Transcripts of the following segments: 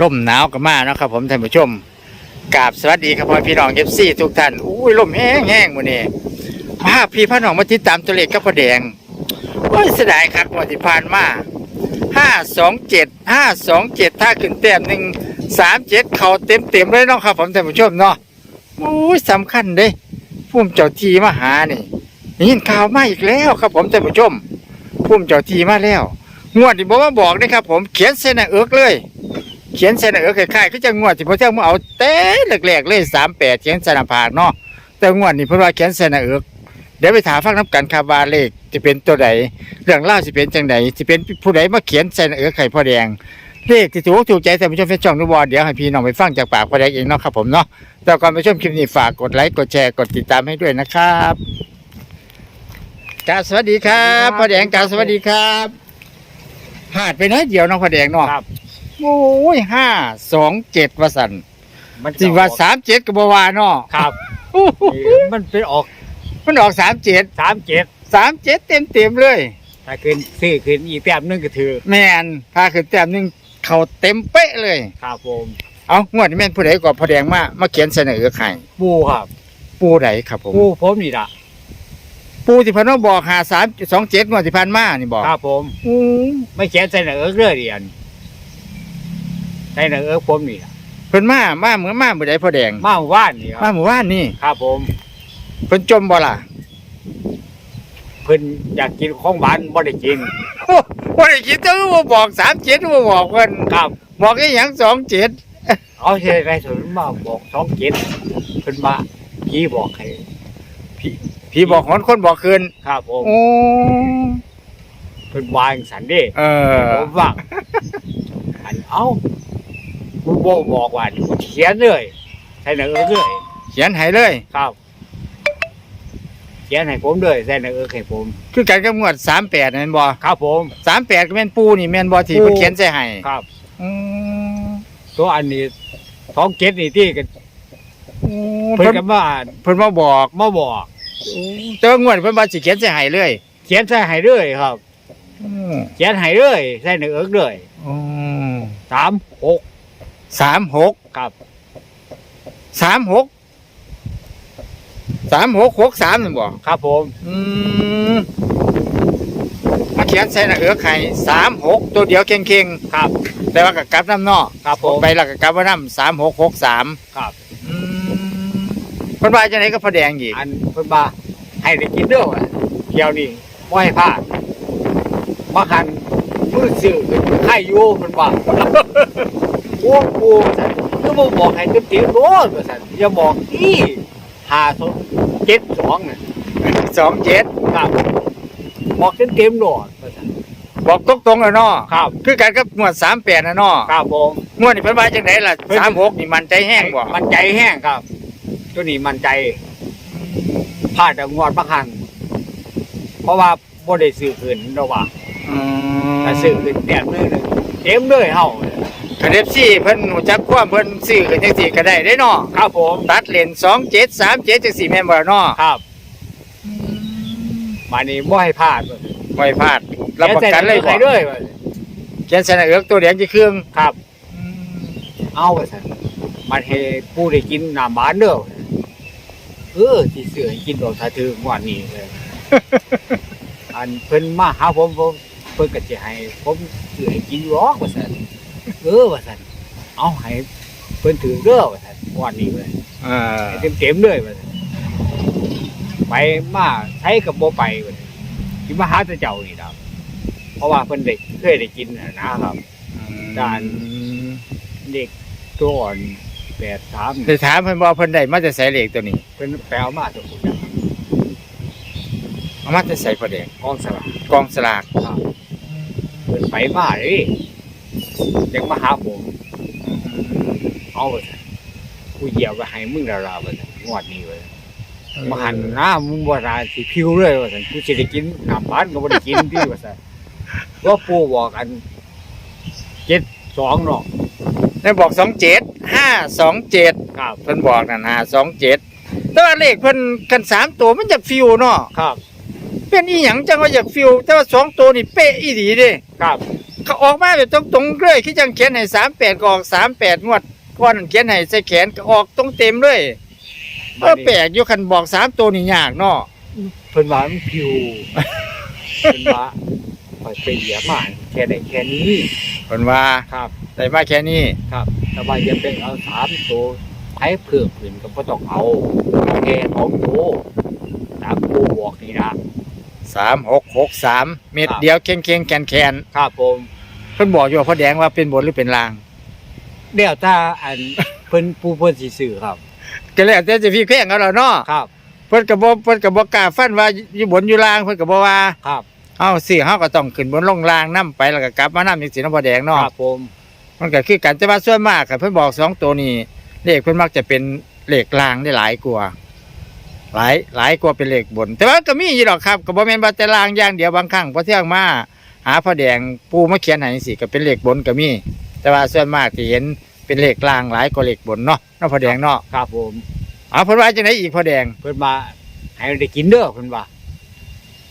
ร่มหนาวก็มาเนะครับ ผมท่านผู้ชมกราบสวัสดีครับพ่อพี่น้องเอฟซีทุกท่านอุ้ยลมแห้งแห้งวันนี้พาพี่พ่อน้องมาติดตามตัวเลขกับพ่อแดงโอ้ยเสียดายครับวันที่ผ่านมาห้าสองเจ็ดห้าสองเจ็ดถ้าขึ้นแต้มหนึ่งสามเจ็ดเขาเต็มเต็มเลยเนาะครับ ผมท่านผู้ชมเนาะโอ้ยสำคัญเด้พุ่มเจ้าทีมาหานี่ยินข่าวมาอีกแล้วครับ ผมท่านผู้ชมพุ่มเจ้าทีมาแล้วงวดที่บอกว่าบอกนะครับ ผมเขียนเส้นหน้าเอิกเลย เขียนเส้นหน้าเอิกคล้ายๆก็จะงวดที่พระเจ้ามาเอาเต้แรกๆเลยสามแปดเขียนเส้นหน้าผากเนาะแต่งวดนี้เพิ่นว่าเขียนเส้นหน้าเอิกเดี๋ยวไปถามฟังน้ำกันคาบาเลขจะเป็นตัวใดเรื่องเล่าวสิเป็นจังใดจะเป็นผู้ใดมาเขียนเส้นหน้าเอิกไข่พ่อแดงเลขที่ถูกอกถูกใจท่านผู้ชมแฟนช่องนุบอลเดี๋ยวให้พี่น้องไปฟังจากปากพ่อแดงเองเนาะครับผมเนาะแต่ก่อนไปชมคลิปนี้ฝากกดไลค์กดแชร์กดติดตามให้ด้วยนะครับกราบสวัสดีครับพ่อแดงกราบสวัสดีครับพลาดไปน้อยเดียวเน้องพ่อแดงเนาะครับ โอ้ยห้าสองเจ็ดว่าสันมันสิว่าสามเจ็ดกับบวาเนาะครับโอ้โหมันเป็นออกมันออกสามเจ็ดสามเจ็ดสามเจ็ดเต็มเต็มๆเลย ถ้าขึ้นซื้อขึ้นอีกแต้มหนึงก็ถือแมนพาขึ้นแต้มหนึงเขาเต็มเป๊ะเลย ครับผมเอางวดนี้แม่นผู้ใดก่อนพอแดงมามาเขียนเสนอใครปูครับปูใดครับผม ปูผมนี่ละปูที่เพันว่าบอกหาสามสองเจ็ดงวดที่พันมานี่บอกครับผม อู้ไม่เขียนใส่หนังเอิกเรื่อยเดียน ใส่หนังเอิกผมนี่ล่ะเพิ่นมามาเหมือนมาผู้ใดพอแดง มาว่านนี่คมารับหมู่บ้านนี่ครับผม เพิ่นจมบ่ล่ะเพิ่นอยากกินของหวานบ่ได้กิน โอ้บ่ได้คิดว่าบ่บอกสามเจ็ดบ่บอกเพิ่นครับ บอกแค่หยังสองเจ็ดเอาเช่ไรสนมาบอกสองเจ็ดเพิ่นมาพี่บอกให้ผีบอกหอนคนบอกคืนครับผมโอ้เพิ่นวางสันเด้เออผมว่าอันเอ้า มึงบอกบอกว่ากูเขียนเลยใส่หนังเอิกเลยเขียนให้เลย ครับ เขียนให้ผมเลยใส่หนังเอิกให้ผมคือการกำงวดสามแปดนั่นบ่ครับผมสามแปดก็แม่นปูนี่แม่นบ่ที่ปู เพิ่นเขียนใส่ให้ครับ อืมตัวอันนี้ท้องเจ็ดนี่ที่กันเพิ่เพิ่นนกันว่าเพิ่นมาบอกมาบอก แต่ว่างวดเพิ่นว่าสิเขียนใส่ให้เลยเขียนใส่ให้เลยครับ อืมเขียนให้เลยใส่หนังเอิกเลยอืมสามหก สามหกครับสามหกสามหกหกสามนี่บ่ครับผม อืมมาเขียนใส่หน้าเอือกไข่สามหกตัวเดียวเก่งครับๆแต่ว่ากับกลับน้ำเนอกครับผมไปแล้วกับกลับว่าน้ำสามหกหกสามครับอืมเพิ่นว่าจังไดก็พอแดงอีกอันเพิ่นมาให้ได้กินเด้อว่ะเที่ยวนี้บ่ให้พลาดมาหัน มือซื้อขึ้นไข่อยู่เพิ่นว่าโอ้โหสันก็บอกบอกให้เต็มเต็มๆโน้ตสันอย่าบอกอีหาสองเจ็ดสองน่ะสองเจ็ดครับบอกเต็มเต็มๆโน้ตสันบอกตรงๆแล้วเนาะครับ คือกันกับงวดสามแปดนะเนาะครับผมงวดนี้เพิ่นว่าจังไดล่ะเพิ่นสามหกนี่มันใจแห้งบ่มันใจแห้งครับ ตัวนี้มันใจพลาดแต่งวดประคันเพราะว่าบ่ได้ซื้อคืนเราว่าอืม ถ้าซื้อคืนแต้มนึงเต็มเลยเฮาคันเอฟซีเพิ่นหูจักความเพิ่นซื้อกันจังซี่ก็ได้เด้เนาะครับผมตัดเลนสองเจ็ดสามเจ็ดจังสี่แม่นบ่ล่ะเนาะครับมานี่บ่ให้พลาดว่าไม่พลาดรับประกันเลยใครบ่ด้วยว่าเขียนใส่หน้าเอือกตัวแดงจีเครื่องครับ เอาไปสันมันให้ผู้ได้กินน้ำบานเด้อเออที่เสือให้กินดอกทาถืองวันนี้เลยอันเพิ่นมาหาผมผม เพิ่นก็จะให้ผมเสือให้กินหรอกว่าสันเออว่าสันเอาให้เพิ่นถือเด้อว่าสันงวันนี้เลยเออให้เต็มๆเลยว่าสันไปมาใช้กับโบไปว่าซั่นสิมาหาแต่เจ้านี่ครับเพราะว่าเพิ่นเด็กเคยได้กินน่ะนะครับ ด้าน เด็กตัวอ่อนแปดสามได้ถามเพิ่นบ่เพิ่นได้มาแต่ใส่เหล็กตัวนี้เป็นแปลมาตัวคุณเอามาแต่ใส่พอแดงกองสลากกองสลากครับ เป็นไปมาเลยยังมาหาผมเอาไปกูเหยียบไปให้มึงดาราไปงวดนี้เลยมาหันหน้ามึงบ่ราสิพิวเลยว่าสันกูจะได้กินน้ำบ้านก็บ่ได้กินที่ว่าสันว่าปู่บอกอันเจ็ดสองเนาะได้บอกสองเจ็ดห้าสองเจ็ดครับเพิ่นบอกนั่นห้าสองเจ็ดแต่ว่าเลขเพิ่นกันสามตัวมันจะฟิวเนาะครับ เป็นอีหยังจังว่าอยากฟิวแต่ว่าสองตัวนี่เป๊ะอีดีเด้ครับเขาออกมาแบบตรงๆเลยคือจังเขียนให้38ก็ออก38งวดก่อนเขียนให้ใส่แขนก็ออกตรงเต็มเลยเออแปลกอยู่คันบอกสามตัวนี่ยากเนาะเพิ่นว่ามันผิวเพิ่นว่าข่อยไปเหยียบมาแค่ได้แค่นี้เพิ่นว่าครับ ได้มาแค่นี้ครับแต่ว่าอย่าไปเอาสามตัวให้เพิ่มขึ้นก็บ่ต้องเอาเอาแค่สองตัวสามตัวบอกนี่นะ 3663เม็ดครับเดียวเก่งๆแคนครับผมๆเพิ่นบอกอยู่ว่าพ่อแดงว่าเป็นบนหรือเป็นลางเดี๋ยวถ้าอันเพิ่นผู้เพิ่นสิซื้อครับก็แล้วแต่สิพี่แข้งเอาแล้วเนาะครับ เพิ่นก็บ่เพิ่นก็บ่กล้าฟันว่าอยู่บนอยู่ล่างเพิ่นก็บ่ว่าครับเอ้าสิเฮาก็ต้องขึ้นบนลงล่างนํไปแล้วก็กลับมานํจังซี่เนาะพ่อแดงคเนาะรับผมมันก็คือกันแต่ว่าส่วนมากคันเพิ่นบอกสองตัวนี้เลขเพิ่นมักจะเป็นเลขล่างได้หลายกว่า หลายหลายกว่าเป็นเลขบน แต่ว่าก็มีอยู่ดอกครับก็บ่แม่นว่าแต่ล่างอย่างเดียวบางครั้งพอเที่ยงมาหาพ่อแดงปูมาเขียนให้จังซี่ก็เป็นเลขบนก็มี แต่ว่าส่วนมากที่เห็นเป็นเลขล่างหลายกว่าเลขบนเนาะเนาะพ่อแดงเนาะครับผมเอาเพิ่นว่าจังไดอีกพ่อแดงเพิ่นมาให้ได้กินเด้อเพิ่นว่า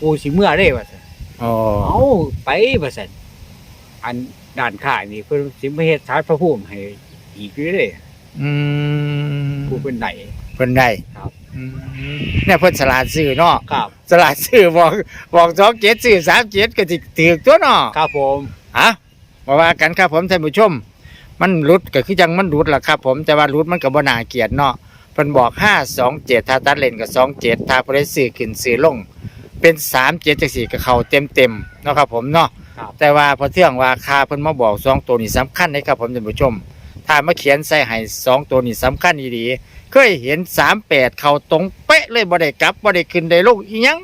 ปูสิเมื่อเด้ว่าซั่นอ๋อเอาไปว่าซั่นอันด้านข้างนี่เพิ่นสิมาเฮ็ดสารพระภูมิให้อีกอยู่เด้อืมผู้เพิ่นได้เพิ่นได้ครับอืม เนี่ยเพิ่นสลาดซื้อเนาะครับ สลาดซื้อบอกบอกสองเจ็ดซื้อสามเจ็ดก็สิถือตัวเนาะครับผมอะมาว่ากันครับผมท่านผู้ชม มันรุดก็คือจังมันรุดล่ะครับ ผมแต่ว่ารุดมันก็บ่น่าเกลียดเนาะเพิ่นบอกห้าสองเจ็ดถ้าตัดเลนก็สองเจ็ดถ้าบ่ได้ซื้อขึ้นซื้อลง เป็นสามเจ็ดจังสี่ก็เข้าเต็มเต็มๆเนาะครับผมเนาะครับแต่ว่าพอเที่ยงว่าคาเพิ่นมาบอกสองตัวนี่สำคัญนะครับผมท่านผู้ชม ถ้ามาเขียนใส่ให้สองตัวนี่สำคัญดีๆเคยเห็นสามแปดเข้าตรงเป๊ะเลยบ่ได้กลับบ่ได้ขึ้นได้ลงอีหยัง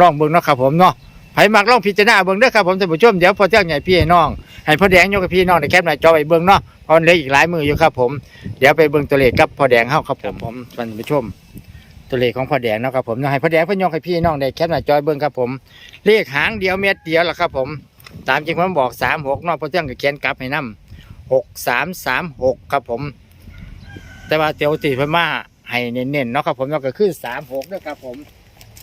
ลองเบิ่งเนาะครับผมเนาะไผมักลองพิจารณาเบิ่งเด้อครับผมท่านผู้ชมเดี๋ยวพอเที่ยงใหญ่พี่ให้น้องให้พ่อแดงยกกับพี่น้องในแคปหน้าจอไปเบิ่งเนาะเพราะมันเหลืออีกหลายมืออยู่ครับผมเดี๋ยวไปเบิ่งตัวเลขกับพ่อแดงเฮาครับผมผมท่านผู้ชมตัวเลขของพ่อแดงเนาะครับผมเนาะให้พ่อแดงเพิ่นยกให้พี่น้องได้แคปหน้าจอเบิ่งครับผมเลขหางเดียวเม็ดเดียวล่ะครับผมตามจริงผมบอก36เนาะพอเที่ยงก็เขียนกลับให้นำ6336ครับผม แต่ว่าเตียวตีเพิ่นมาให้เน้นๆเนาะครับผมเนาะก็คือ36เด้อครับผม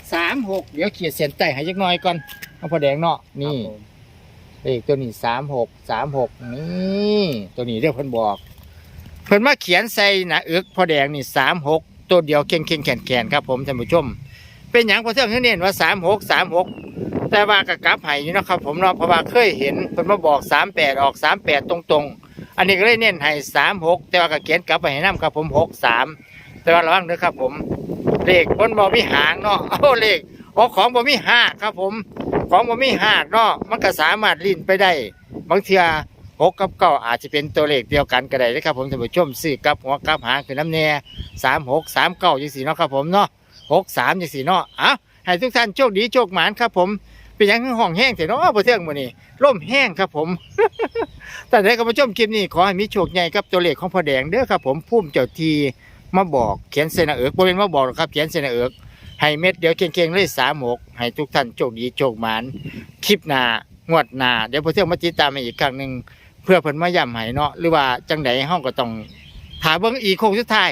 36เดี๋ยวขีดเส้นใต้ให้จักหน่อยก่อนเอาพ่อแดงเนาะนี่ครับผมเลขตัวนี้สามหกสามหกนี่ตัวนี้เรียกเพิ่นบอก เพิ่นมาเขียนใส่หนะเอึกพ่อแดงนี่สามหกตัวเดียวเข่งเข่งแขนแขนครับผมท่านผู้ชม เป็นอย่างพอเที่ยงเน้นว่าสามหกสามหกแต่ว่ากะกลับให้นี่เนาะครับผมเนาะเพราะว่าเคยเห็นเพิ่นมาบอกสามแปดออกสามแปดตรงๆ อันนี้ก็เลยเน้นให้สามหกแต่ว่ากะเขียนกลับไปให้น้ำครับผมหกสามแต่ว่าระวังเด้อครับผมเลขบนบ่มีหางเนาะเอาเลขของของบ่มีหากครับผม ของบ่มีหากเนาะมันก็สามารถลิ้นไปได้บางเทีหกกับเก้าอาจจะเป็นตัวเลขเดียวกันก็ได้นะครับผมท่านผู้ชมซื้อกับหัวกับหางคือน้ำแน่สามหกสามเก้าอย่างสี่เนาะครับผมเนาะหกสามอย่างสี่เนาะอะให้ทุกท่านโชคดีโชคหมานครับผม เป็นอย่างห้องแห้งเถอะเนาะประเทศมื้อนี้ร่มแห้งครับผม แต่ในคุณผู้ชมคลิปนี้ขอให้มีโชคใหญ่กับตัวเลขของพ่อแดงเด้อครับผมพุ่มเจ้าทีมาบอกเขียนเสนเอิกบ่เป็นมาบอกหรอกครับเขียนเสนเอิกให้เม็ดเดียวเก่งๆเลยสามหกให้ทุกท่านโชคดีโชคหมานคลิปหน้างวดหน้าเดี๋ยวพอเที่ยงมาติดตามมาอีกครั้งหนึ่งเพื่อเพิ่นมาย้ำให้เนาะหรือว่าจังใดห้องก็ต้องถาเบิ่งอีกโค้งสุดท้าย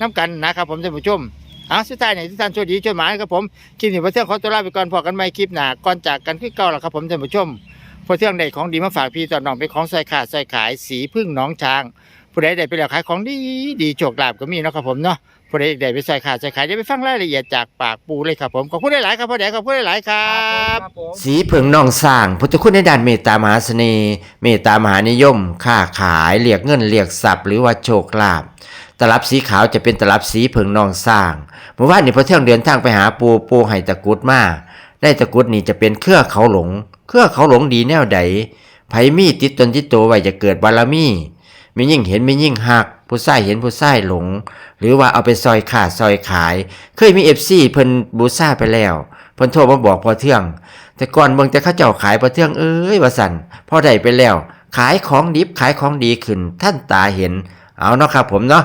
น้ำกันนะครับผมท่านผู้ชม เอาสุดท้ายในทุกท่านโชคดีโชคหมานครับผมคลิปนี้พอเที่ยงขอตัวลาไปก่อนพอกันใหม่คลิปหน้าก่อนจากกันคือเก่าแล้วครับผมท่านผู้ชมพอเที่ยงได้ของดีมาฝากพี่ตอนน้องเป็นของใส่ขาดใส่ขายสีพึ่งน้องช้างผู้ใดได้ไปแล้วขายของดีดีโชคลาภก็มีเนาะครับผมเนาะผู้ใดได้ไปใส่ขาดใส่ขายเดี๋ยวไปฟังรายละเอียดจากปากปูเลยครับผมขอบคุณหลายๆครับพ่อแดงขอบคุณหลายๆครับ ครับผม สีเผิงนองสร้างพุทธคุณในด้านเมตตามหาเสน่ห์เมตตามหานิยม ค้าขายเรียกเงินเรียกทรัพย์หรือว่าโชคลาภ ตลับสีขาวจะเป็นตลับสีเผิงนองสร้างเมื่อวานนี้พอเที่ยงเดินทางไปหาปูปูให้ตะกุดมาได้ตะกุดนี่จะเป็นเครือเขาหลง เครือเขาหลงดีแนวใดไผมีติดตนติดตัวไว้จะเกิดบารมีมียิ่งเห็นมียิ่งหัก ผู้ใส่เห็นผู้ใส่หลง หรือว่าเอาไปซอยขาดซอยขาย เคยมีเอฟซีเพิ่นบูซ่าไปแล้วเพิ่นโทรมาบอกพอเที่ยง แต่ก่อนเบิ่งแต่เขาเจ้าขายประเทืองเอ้ยว่าสันพอได้ไปแล้ว ขายของดิบขายของดีขึ้นท่านตาเห็น เอาเนาะครับผมเนาะ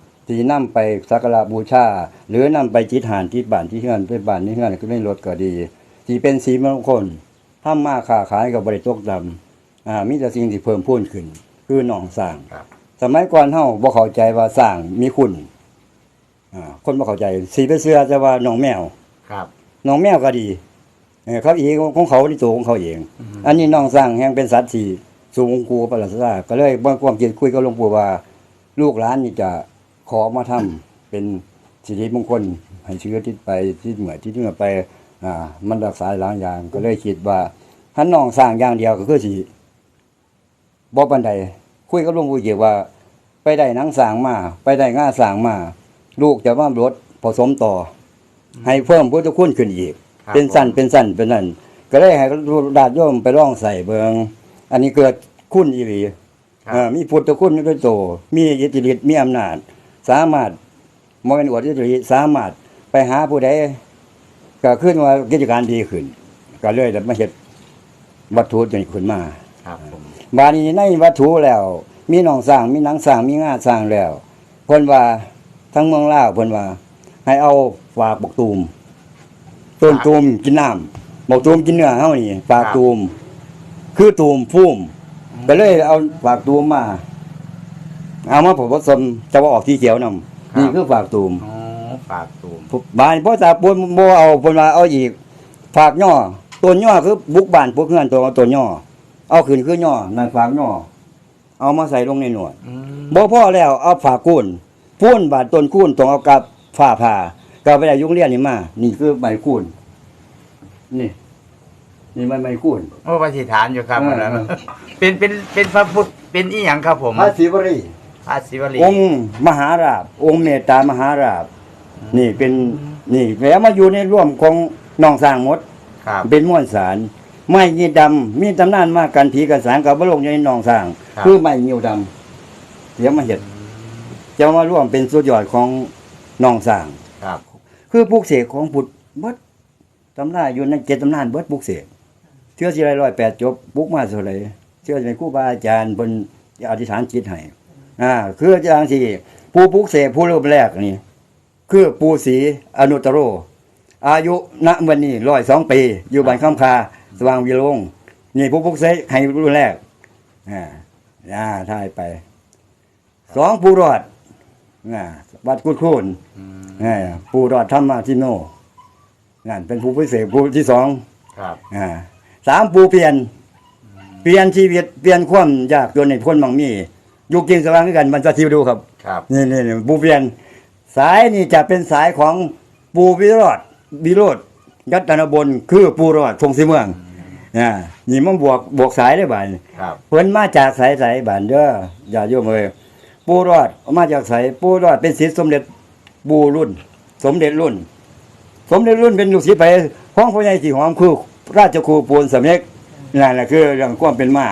ทที่นำไปสักการะบูชา หรือนำไปจิตหานที่บ้านที่เฮือนไปบ้านที่เฮือนก็ได้รถก็ดีที่เป็นสีมงคลทำมาค้าขายกับบริตกดำอ่ามีแต่สิ่งที่เพิ่มพูนขึ้น คือหนองสร้างครับสมัยก่อนเฮาบ่เข้าใจว่าสร้างมีคุณอ่าคนบ่เข้าใจสีไปเสื้อจะว่าหนองแมวครับหนองแมวก็ดีเออเขาเองของเขาที่ตัวของเขาเอง อันนี้น้องสร้างแห่งเป็นสัตว์ที่สูงกูประหลาดซาก็เลยบ่ความคิดคุยกับหลวงปู่ว่า ลูกหลานนี่จะ ขอมาทำเป็นสิริมงคลให้เชื้อที่ไปที่เหมือที่เหนือไปอ่ามันรักษาหลายอย่างก็เลยคิดว่าถ้าน้องสร้างอย่างเดียวก็คือสิบ่ปานใดคุยกับหลวงปู่เกี่ยวว่า ไปได้หนังสร้างมา ไปได้ง่าสร้างมา ลูกจะมาลดผสมต่ออให้เพิ่มพุทธคุณขึ้นอีกครับเป็นสั้นเป็นสั้นเป็นนั่นก็เลยให้ดาดโยมไปร่องใส่เบิงอันนี้เกิดคุณอีหลีครับเอ่อมีพุทธคุณด้วยโตมีอิทธิฤทธิ์มีอำนาจ สามารถมองเป็นอวดอิทธิฤทธิ์สามารถไปหาผู้ใดก็ขึ้นว่ากิจการดีขึ้น ก็เลยได้มาเฮ็ดวัตถุจนขึ้นมาครับผมบาดนี้ในวัตถุแล้ว มีหนองสร้างมีหนังสร้างมีงาสร้างแล้วเพิ่นว่าทั้งเมืองลาวเพิ่นว่า ให้เอาฝากบกตูมต้นตูมกินน้ำบกตูมกินเนื้อเฮานี่ฝากตูม คือตูมพุ่มก็เลยเอาฝากตูมมา เอามาผสมจะว่าออกที่เขียวนำนี่คือฝากตูมอ๋อฝากตูมบ้านพ่อตาปนบ่เอาเพิ่นว่าเอาอีก ฝากย่อต้นย่อคือบุกบ้านพวกเฮือนตัวเอาต้นย่อเอาขึ้นคือย่อนั่นฝากย่อเอามาใส่ลงในหนวด อืมบ่พอแล้วเอาฝากกุ้นพูนบาดต้นกุ้นต้องเอากับฝ้าผ่าก็ไปได้ยุงเรียนนี่มา นี่คือใบกุ้นนี่ นี่มันใบกุ้น โอ้ปฏิฐานอยู่ครับเอออันนั้นเออเป็นเป็นเป็นพระพุทธเป็นอีหยังครับผมพระศิวรี พระศิวลีองค์มหาราบ องค์เมตตามหาราบ นี่เป็นนี่แล้วมาอยู่ในร่วมของน้องสร้างหมด ครับเป็นม้วนสารไม้ยีดำมีตำนานมากกันผีกันสารกับบลงอยู่ในหนองสร้างครับคือไม้ยิวดำเสียมาเห็ดจะมาร่วมเป็นสุดยอดของหนองสร้าง ครับ คือปลูกเสกของพุทธเบิดตำนานอยู่ในเจ็ดตำนานเบิดปลูกเสกเชื่อสิไรร้อยแปดจบปลูกมาเท่าไหรเชื่อในครูบาอาจารย์บนอธิษฐานจิตให้ อ่าคืออาจารย์ที่ผู้ปลูกเสกผู้เริ่มแรกนี่ คือปูศรีอนุตตโร อายุณวันนี้ร้อยสองปี อยู่บ้านข้ามคา สว่างวิโรงนี่ผู้ปลุกเสกให้รุ่นแรกอ่าอ่าทายไปสองปูรอดอ่าวัดกุดคูนอืมอ่าปูรอดธรรมาทิโนนั่นเป็นผู้พิเศษผู้ที่สองครับอ่าสามปูเปลี่ยน เปลี่ยนชีวิตเปลี่ยนความยากจนในคนบางมี อยู่กินสว่างด้วยกันมันจะทิวดูครับ ครับนี่นี่นี่ปูเปลี่ยน สายนี่จะเป็นสายของปูวิโรธวิโรธยัตนบนคือปูรอดทงสีเมืองอ่านี่มันบวกบวกสายได้บ่ายครับเพิ่นมาจากสายสายบ้านเด้ออย่าโยมเอ้ยปูรอดมาจากสายปูรอดเป็นศิษย์สมเด็จปูรุ่น สมเด็จรุ่น สมเด็จรุ่นเป็นลูกศิษย์ไปของพ่อใหญ่สีหอมคือราชครูปูนสำเร็จนั่นแหละคือเรื่องความเป็นมา